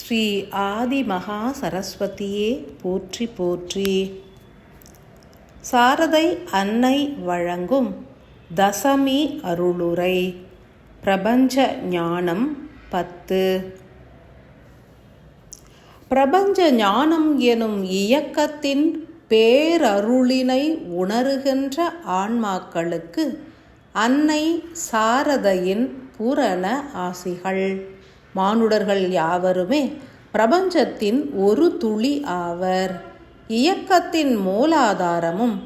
ஸ்ரீ ஆதி மகா சரஸ்வதியே போற்றி போற்றி. சாரதை அன்னை வழங்கும் தசமி அருளுரை. பிரபஞ்ச ஞானம் பத்து. பிரபஞ்ச ஞானம் எனும் இயக்கத்தின் பேரருளினை உணருகின்ற ஆன்மாக்களுக்கு அன்னை சாரதையின் பூரண ஆசிகள். மானுடர்கள் யாவருமே பிரபஞ்சத்தின் ஒரு துளி ஆவர். இயக்கத்தின் மூலாதாரமும்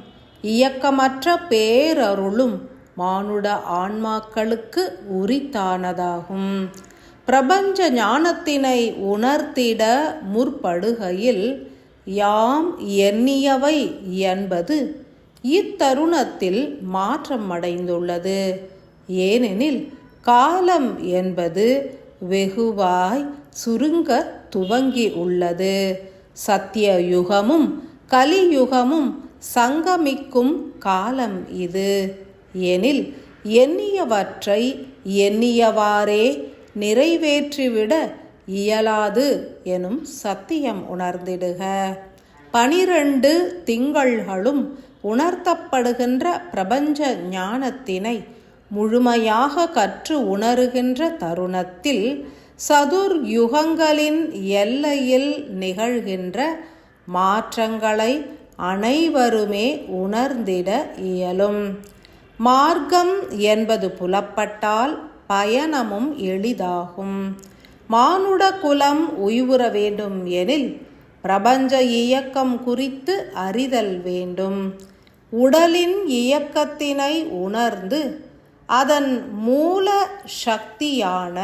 இயக்கமற்ற பேரருளும் மானுட ஆன்மாக்களுக்கு உரித்தானதாகும். பிரபஞ்ச ஞானத்தினை உணர்த்திட முற்படுகையில் யாம் எண்ணியவை என்பது இத்தருணத்தில் மாற்றமடைந்துள்ளது. ஏனெனில் காலம் என்பது வெகுவாய் சுருங்க துவங்கி உள்ளது. சத்திய யுகமும் கலியுகமும் சங்கமிக்கும் காலம் இது. எனில் எண்ணியவற்றை எண்ணியவாறே நிறைவேற்றிவிட இயலாது எனும் சத்தியம் உணர்ந்திடுக. பனிரெண்டு திங்கள்களும் உணர்த்தப்படுகின்ற பிரபஞ்ச ஞானத்தினை முழுமையாக கற்று உணருகின்ற தருணத்தில் சதுர் யுகங்களின் எல்லையில் நிகழ்கின்ற மாற்றங்களை அனைவருமே உணர்ந்திட இயலும். மார்க்கம் என்பது புலப்பட்டால் பயணமும் எளிதாகும். மானுட குலம் உய்வுற வேண்டும் எனில் பிரபஞ்ச இயக்கம் குறித்து அறிதல் வேண்டும். உடலின் இயக்கத்தினை உணர்ந்து அதன் மூல சக்தியான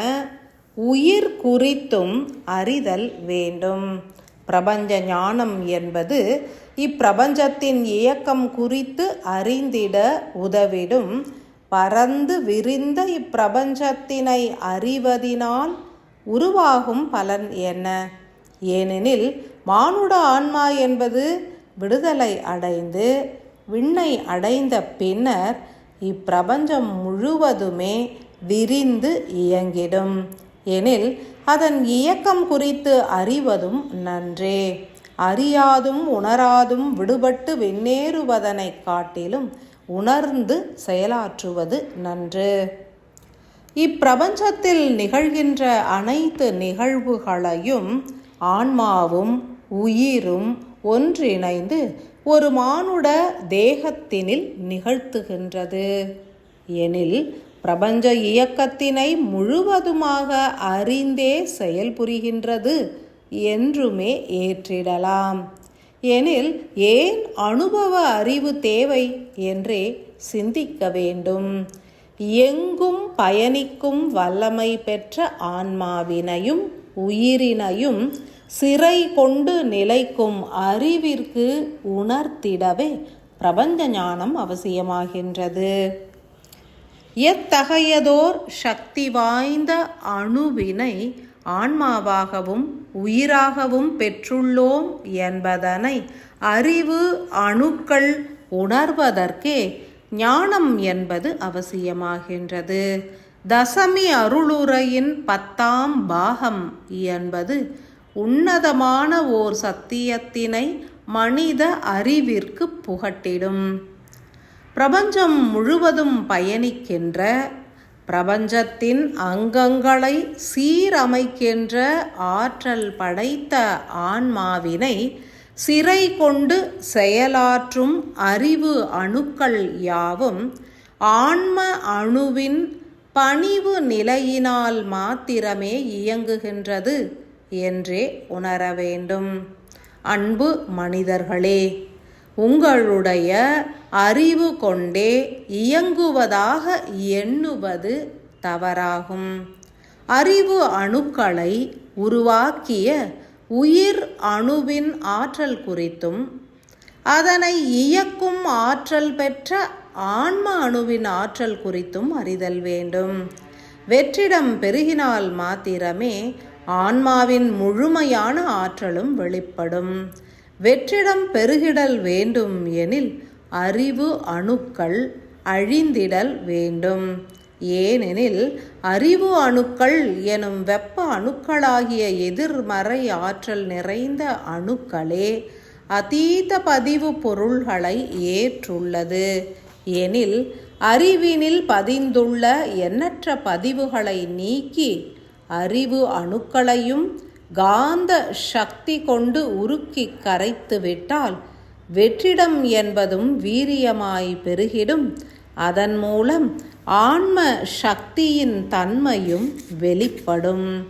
உயிர் குறித்தும் அறிதல் வேண்டும். பிரபஞ்ச ஞானம் என்பது இப்பிரபஞ்சத்தின் இயக்கம் குறித்து அறிந்திட உதவிடும். பறந்து விரிந்த இப்பிரபஞ்சத்தினை அறிவதினால் உருவாகும் பலன் என்ன? ஏனெனில் மானுட ஆன்மா என்பது விடுதலை அடைந்து விண்ணை அடைந்த பின்னர் இப்பிரபஞ்சம் முழுவதுமே விரிந்து இயங்கிடும். எனில் அதன் இயக்கம் குறித்து அறிவதும் நன்றே. அறியாதும் உணராதும் விடுபட்டு வெண்ணேறுவதனை காட்டிலும் உணர்ந்து செயலாற்றுவது நன்று. இப்பிரபஞ்சத்தில் நிகழ்கின்ற அனைத்து நிகழ்வுகளையும் ஆன்மாவும் உயிரும் ஒன்றிணைந்து ஒரு மானுட தேகத்தினில் நிகழ்த்துகின்றது. எனில் பிரபஞ்ச இயக்கத்தினை முழுவதுமாக அறிந்தே செயல்புரிகின்றது என்றுமே ஏற்றிடலாம். எனில் ஏன் அனுபவ அறிவு தேவை என்றே சிந்திக்க வேண்டும். எங்கும் பயணிக்கும் வல்லமை பெற்ற ஆன்மாவினையும் உயிரினையும் சிறை கொண்டு நிலைக்கும் அறிவிற்கு உணர்த்திடவே பிரபஞ்ச ஞானம் அவசியமாகின்றது. எத்தகையதோர் சக்தி வாய்ந்த அணுவினை ஆன்மாவாகவும் உயிராகவும் பெற்றுள்ளோம் என்பதனை அறிவு அணுக்கள் உணர்வதற்கே ஞானம் என்பது அவசியமாகின்றது. தசமி அருளுரையின் பத்தாம் பாகம் என்பது உன்னதமான ஓர் சத்தியத்தினை மனித அறிவிற்கு புகட்டிடும். பிரபஞ்சம் முழுவதும் பயணிக்கின்ற பிரபஞ்சத்தின் அங்கங்களை சீரமைக்கின்ற ஆற்றல் படைத்த ஆன்மாவினை சிறை கொண்டு செயலாற்றும் அறிவு அணுக்கள் யாவும் ஆன்ம அணுவின் பணிவு நிலையினால் மாத்திரமே இயங்குகின்றது. என்றே உணர வேண்டும். அன்பு மனிதர்களே உங்களுடைய அறிவு கொண்டே இயங்குவதாக எண்ணுவது தவறாகும். அறிவு அணுக்களை உருவாக்கிய உயிர் அணுவின் ஆற்றல் குறித்தும் அதனை இயக்கும் ஆற்றல் பெற்ற ஆன்ம அணுவின் ஆற்றல் குறித்தும் அறிதல் வேண்டும். வெற்றிடம் பெருகினால் மாத்திரமே ஆன்மாவின் முழுமையான ஆற்றலும் வெளிப்படும். வெற்றிடம் பெருகிடல் வேண்டும் எனில் அறிவு அணுக்கள் அழிந்திடல் வேண்டும். ஏனெனில் அறிவு அணுக்கள் எனும் வெப்ப அணுக்களாகிய எதிர்மறை ஆற்றல் நிறைந்த அணுக்களே அதீத பதிவு பொருள்களை ஏற்றுள்ளது. எனில் அறிவினில் பதிந்துள்ள எண்ணற்ற பதிவுகளை நீக்கி அறிவு அணுக்களையும் காந்த சக்தி கொண்டு உருக்கி கரைத்து விட்டால் வெற்றிடம் என்பதும் வீரியமாய் பெருகிடும். அதன் மூலம் ஆன்ம சக்தியின் தன்மையும் வெளிப்படும்.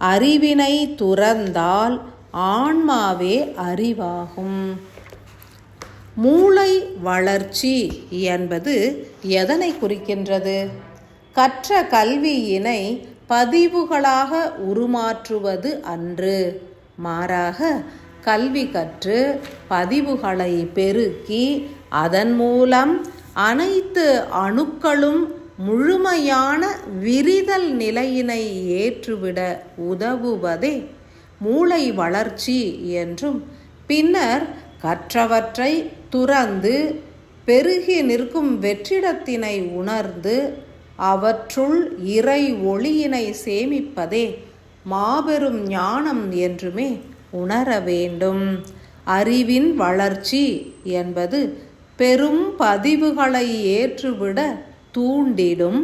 அறிவினை துறந்தால் ஆன்மாவே அறிவாகும். மூளை வளர்ச்சி என்பது எதனை குறிக்கின்றது? கற்ற கல்வியினை பதிவுகளாக உருமாற்றுவது அன்று. மாறாக கல்வி கற்று பதிவுகளை பெருக்கி அதன் மூலம் அனைத்து அணுக்களும் முழுமையான விரிதல் நிலையினை ஏற்றுவிட உதவுவதே மூளை வளர்ச்சி என்றும் பின்னர் கற்றவற்றை துறந்து பெருகி நிற்கும் வெற்றிடத்தினை உணர்ந்து அவற்றுள் இறை ஒளியினை சேமிப்பதே மாபெரும் ஞானம் என்றுமே உணர வேண்டும். அறிவின் வளர்ச்சி என்பது பெரும் பதிவுகளை ஏற்றுவிட தூண்டிடும்.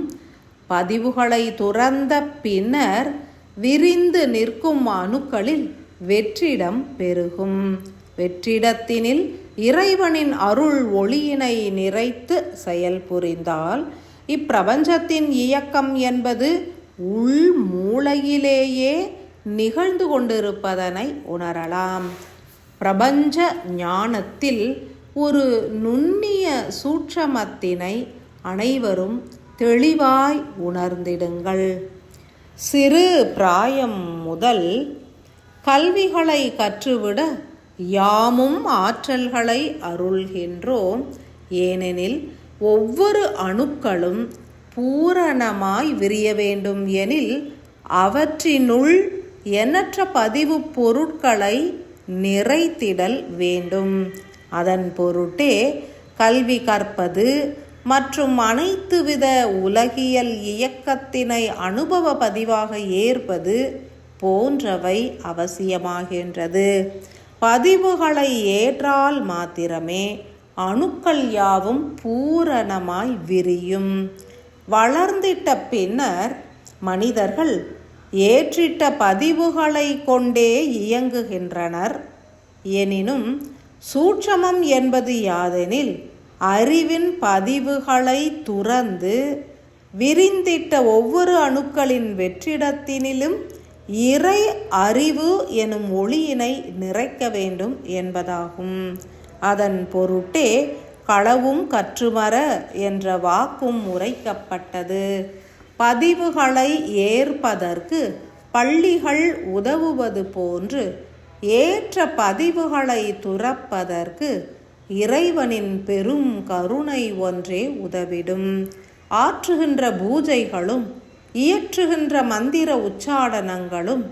பதிவுகளை துறந்த பின்னர் விரிந்து நிற்கும் அணுக்களில் வெற்றிடம் பெருகும். வெற்றிடத்தினில் இறைவனின் அருள் ஒளியினை நிறைத்து செயல்புரிந்தால் இப்பிரபஞ்சத்தின் இயக்கம் என்பது உள் மூளையிலேயே நிகழ்ந்து கொண்டிருப்பதனை உணரலாம். பிரபஞ்ச ஞானத்தில் ஒரு நுண்ணிய சூட்சமத்தினை அனைவரும் தெளிவாய் உணர்ந்திடுங்கள். சிறு பிராயம் முதல் கல்விகளை கற்றுவிட யாமும் ஆற்றல்களை அருள்கின்றோம். ஏனெனில் ஒவ்வொரு அணுக்களும் பூரணமாய் விரிய வேண்டும் எனில் அவற்றினுள் எண்ணற்ற பதிவு பொருட்களை நிறைத்திடல் வேண்டும். அதன் பொருட்டே கல்வி கற்பது மற்றும் அனைத்து வித உலகியல் இயக்கத்தினை அனுபவ பதிவாக ஏற்பது போன்றவை அவசியமாகின்றது. பதிவுகளை ஏற்றால் மாத்திரமே அணுக்கள் யாவும் பூரணமாய் விரியும். வளர்ந்திட்ட பின்னர் மனிதர்கள் ஏற்றிட்ட பதிவுகளை கொண்டே இயங்குகின்றனர். எனினும் சூட்சமம் என்பது யாதெனில் அறிவின் பதிவுகளை துறந்து விரிந்திட்ட ஒவ்வொரு அணுக்களின் வெற்றிடத்தினிலும் இறை அறிவு எனும் ஒளியினை நிறைக்க வேண்டும் என்பதாகும். அதன் பொருட்டே களவும் கற்றுமர என்ற வாக்கும் உரைக்கப்பட்டது. பதிவுகளை ஏற்பதற்கு பள்ளிகள் உதவுவது போன்று ஏற்ற பதிவுகளை துறப்பதற்கு இறைவனின் பெரும் கருணை ஒன்றே உதவிடும். ஆற்றுகின்ற பூஜைகளும் இயற்றுகின்ற மந்திர உச்சாடனங்களும்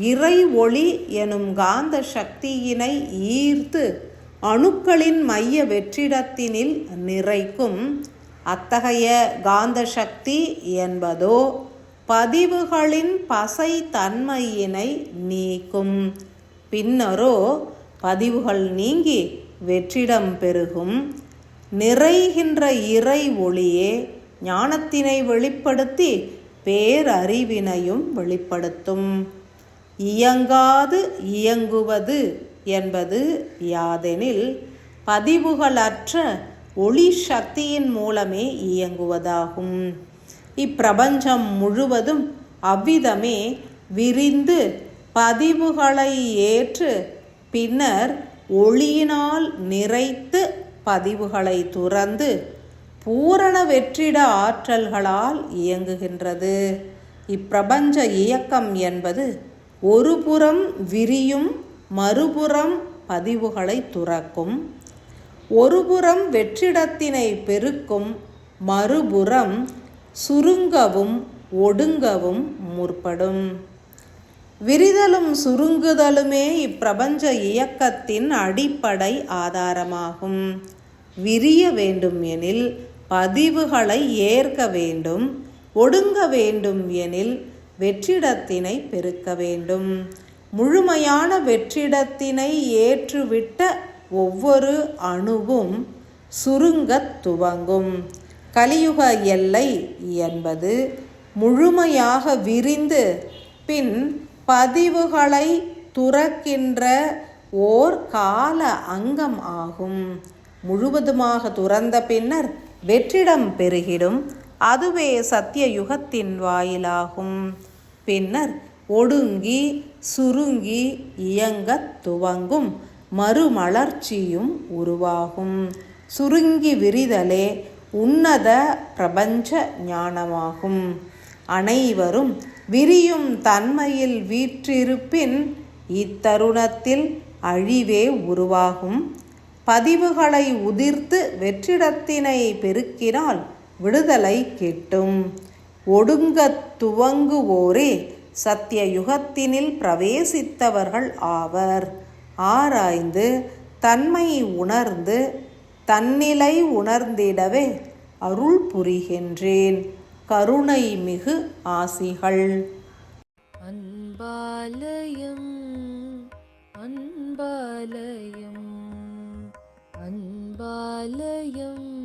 இறை ஒளி எனும் காந்த சக்தியினை ஈர்த்து அணுக்களின் மைய வெற்றிடத்தினில் நிறைக்கும் அத்தகைய காந்த சக்தி என்பதோ பதிவுகளின் பசை தன்மையினை நீக்கும். பின்னரோ பதிவுகள் நீங்கி வெற்றிடம் பெருகும். நிறைகின்ற இறை ஒளியே ஞானத்தினை வெளிப்படுத்தி பேரறிவினையும் வெளிப்படுத்தும். இயங்காது இயங்குவது என்பது யாதெனில் பதிவுகளற்ற ஒளி சக்தியின் மூலமே இயங்குவதாகும். இப்பிரபஞ்சம் முழுவதும் அவ்விதமே விரிந்து பதிவுகளை ஏற்று பின்னர் ஒளியினால் நிறைத்து பதிவுகளை துறந்து பூரண வெற்றிட ஆற்றல்களால் இயங்குகின்றது. இப்பிரபஞ்ச இயக்கம் என்பது ஒருபுறம் விரியும் மறுபுறம் பதிவுகளை துறக்கும். ஒருபுறம் வெற்றிடத்தினை பெருக்கும். மறுபுறம் சுருங்கவும் ஒடுங்கவும் முற்படும். விரிதலும் சுருங்குதலுமே இப்பிரபஞ்ச இயக்கத்தின் அடிப்படை ஆதாரமாகும். விரிய வேண்டும் எனில் பதிவுகளை ஏற்க வேண்டும். ஒடுங்க வேண்டும் எனில் வெற்றிடத்தினை பெருக்க வேண்டும். முழுமையான வெற்றிடத்தினை ஏற்றுவிட்ட ஒவ்வொரு அணுவும் சுருங்கத் துவங்கும். கலியுக எல்லை என்பது முழுமையாக விரிந்து பின் பதிவுகளை துறக்கின்ற ஓர் கால அங்கம் ஆகும். முழுவதுமாக துறந்த பின்னர் வெற்றிடம் பெருகிடும். அதுவே சத்திய யுகத்தின் வாயிலாகும். பின்னர் ஒடுங்கி சுருங்கி இயங்கத் துவங்கும் மறுமலர்ச்சியும் உருவாகும். சுருங்கி விரிதலே உன்னத பிரபஞ்ச ஞானமாகும். அனைவரும் விரியும் தன்மையில் வீற்றிருப்பின் இத்தருணத்தில் அழிவே உருவாகும். பதிவுகளை உதிர்த்து வெற்றிடத்தினை பெருக்கினால் விடுதலை கிட்டும். ஒடுங்கத் துவங்குவோரே சத்திய யுகத்தினில் பிரவேசித்தவர்கள் ஆவர். ஆராய்ந்து தன்மை உணர்ந்து தன்னிலை உணர்ந்திடவே அருள் புரிகின்றேன். கருணை மிகு ஆசிகள். அன்பாலயம் அன்பாலயம் அன்பாலயம்.